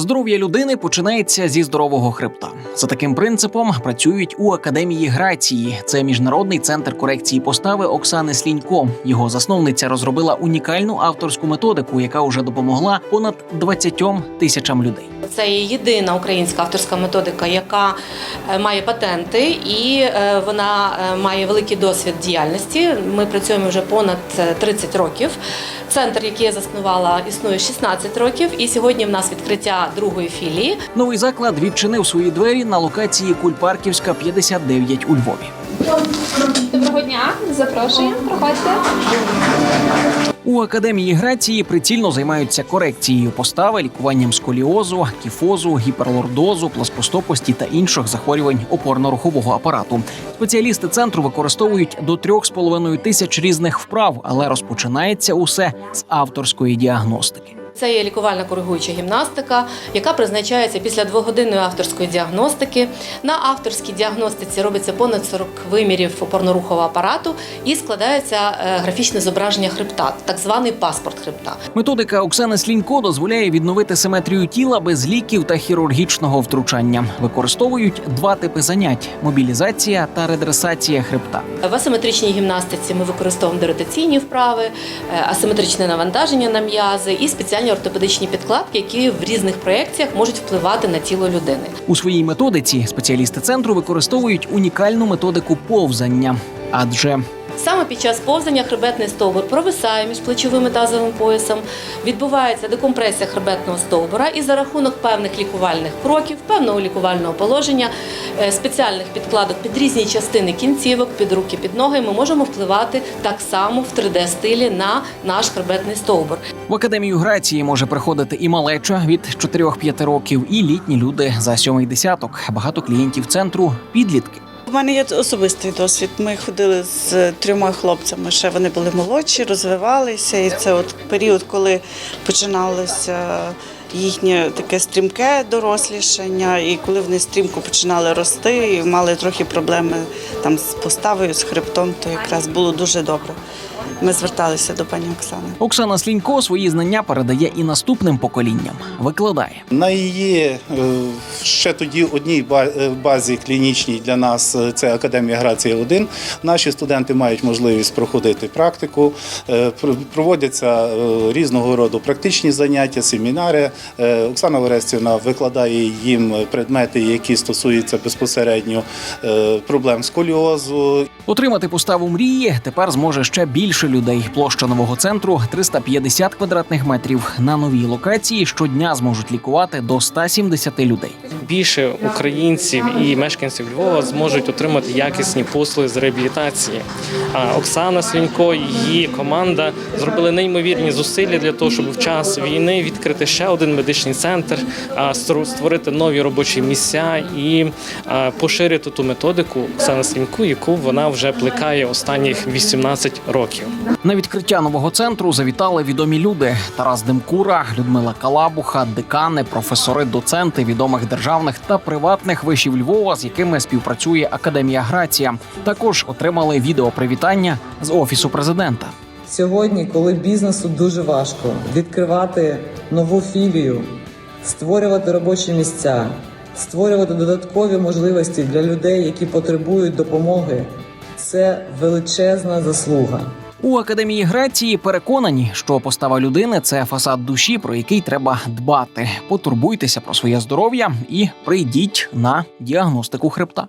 Здоров'я людини починається зі здорового хребта. За таким принципом працюють у академії грації. Це міжнародний центр корекції постави Оксани Слінько. Його засновниця розробила унікальну авторську методику, яка вже допомогла понад 20 тисячам людей. Це єдина українська авторська методика, яка е, має патенти і е, вона е, має великий досвід діяльності. Ми працюємо вже понад е, 30 років. Центр, який я заснувала, існує 16 років, і сьогодні в нас відкриття другої філії. Новий заклад відчинив свої двері на локації Кульпарківська 59 у Львові. Дня, запрошуємо, проходьте. У академії грації прицільно займаються корекцією постави, лікуванням сколіозу, кіфозу, гіперлордозу, пласкостопості та інших захворювань опорно-рухового апарату. Спеціалісти центру використовують до 3,5 тисяч різних вправ, але розпочинається усе з авторської діагностики. Це є лікувальна коригуюча гімнастика, яка призначається після двогодинної авторської діагностики. На авторській діагностиці робиться понад 40 вимірів опорно-рухового апарату і складається е, графічне зображення хребта, так званий паспорт хребта. Методика Оксани Слінько дозволяє відновити симетрію тіла без ліків та хірургічного втручання. Використовують два типи занять: мобілізація та редресація хребта. В асиметричній гімнастиці ми використовуємо доротаційні вправи, е, асиметричне навантаження на м'язи і спеціальні ортопедичні підкладки, які в різних проекціях можуть впливати на тіло людини. У своїй методиці спеціалісти центру використовують унікальну методику повзання, адже Саме під час повзання хребетний стовбур провисає між плечовим і тазовим поясом, відбувається декомпресія хребетного стовбура, і за рахунок певних лікувальних кроків, певного лікувального положення, е, спеціальних підкладок під різні частини кінцівок, під руки, під ноги, ми можемо впливати так само в 3D-стилі на наш хребетний стовбур. в академію грації може приходити і малеча від 4-5 років, і літні люди за сьомий десяток. Багато клієнтів центру підлітки. У мене є особистий досвід. Ми ходили з трьома хлопцями. Ще вони були молодші, розвивалися. І це от період, коли починалося їхнє таке стрімке дорослішання, і коли вони стрімко починали рости і мали трохи проблеми там з поставою, з хребтом, то якраз було дуже добре. Ми зверталися до пані Оксани. Оксана Слінько свої знання передає і наступним поколінням. Викладає. На її е, ще тоді одній е, базі клінічній для нас е, це Академія Грація 1. Наші студенти мають можливість проходити практику, проводяться різного роду практичні заняття, семінари. Оксана Орестівна викладає їм предмети, які стосуються безпосередньо проблем сколіозу, Отримати поставу мрії тепер зможе ще більше людей. Площа нового центру 350 квадратних метрів. На новій локації щодня зможуть лікувати до 170 людей. Більше українців і мешканців Львова зможуть отримати якісні послуги з реабілітації. Оксана Слінько і її команда зробили неймовірні зусилля для того, щоб в час війни відкрити ще один медичний центр, створити нові робочі місця і поширити ту методику Оксани Слінько, яку вона вже плекає останніх 18 років. На відкриття нового центру завітали відомі люди: Тарас Демкура, Людмила Калабуха, декани, професори, доценти відомих державних та приватних вишів Львова, з якими співпрацює Академія Грація. Також отримали відеопривітання з офісу президента. Сьогодні, коли бізнесу дуже важко відкривати нову філію, створювати робочі місця, створювати додаткові можливості для людей, які потребують допомоги, це величезна заслуга. У академії Грації переконані, що постава людини це фасад душі, про який треба дбати. Потурбуйтеся про своє здоров'я і прийдіть на діагностику хребта.